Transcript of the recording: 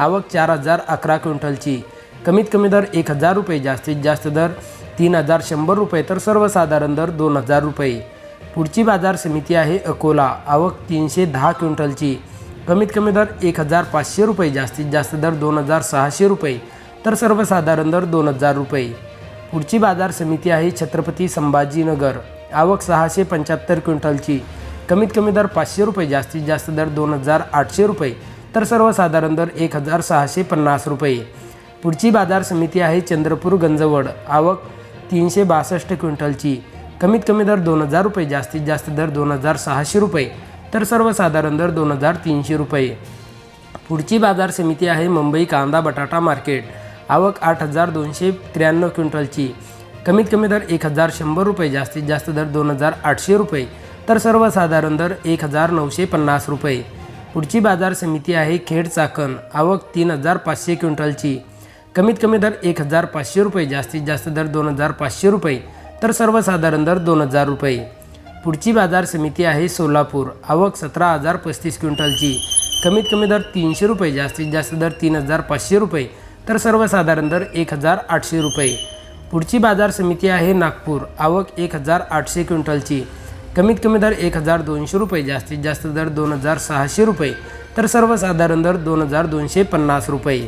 आवक चार हजार अकरा क्विंटलची. कमीत कमी दर एक हजार रुपये जास्तीत जास्त दर तीन हजार शंभर रुपये तर सर्वसाधारण दर दोन हजार रुपये. पुढची बाजार समिती आहे अकोला. आवक तीनशे दहा क्विंटलची. कमीत कमी दर एक हजार पाचशे रुपये जास्तीत जास्त दर दोन हजार सहाशे रुपये तर सर्वसाधारण दर दोन हजार रुपये. पुढची बाजार समिती आहे छत्रपती संभाजीनगर. आवक सहाशे पंच्याहत्तर क्विंटलची. कमीत कमी दर पाचशे रुपये जास्तीत जास्त दर दोन हजार आठशे रुपये तर सर्वसाधारण दर एक हजार सहाशे पन्नास रुपये. पुढची बाजार समिती आहे चंद्रपूर गंजवड. आवक तीनशे बासष्ट क्विंटलची. कमीत कमी दर दोन हजार रुपये जास्तीत जास्त दर दोन हजार सहाशे रुपये तर सर्वसाधारण दर दोन हजार तीनशे रुपये. पुढची बाजार समिती आहे मुंबई कांदा बटाटा मार्केट. आवक आठ हजार दोनशे त्र्याण्णव क्विंटलची. कमीत कमी दर एक हजार शंभर रुपये जास्तीत जास्त दर दोन हजार आठशे रुपये तर सर्वसाधारण दर एक हजार नऊशे पन्नास रुपये. पुढची बाजार समिती आहे खेड चाकण. आवक तीन हजार पाचशे क्विंटलची. कमीत कमी दर एक हजार पाचशे रुपये जास्तीत जास्त दर दोन हजार पाचशे रुपये तर सर्वसाधारण दर दोन हजार रुपये. पुढची बाजार समिती आहे सोलापूर. आवक सतरा हजार पस्तीस क्विंटलची. कमीत कमी दर तीनशे रुपये जास्तीत जास्त दर तीन हजार पाचशे रुपये तर सर्वसाधारण दर एक हजार आठशे रुपये. पुढची बाजार समिती आहे नागपूर. आवक एक हजार आठशे क्विंटलची. कमीत कमी दर एक हजार दोनशे रुपये जास्तीत जास्त दर दोन हजार सहाशे रुपये. तर सर्वसाधारण दर दोन हजार दोनशे पन्नास रुपये.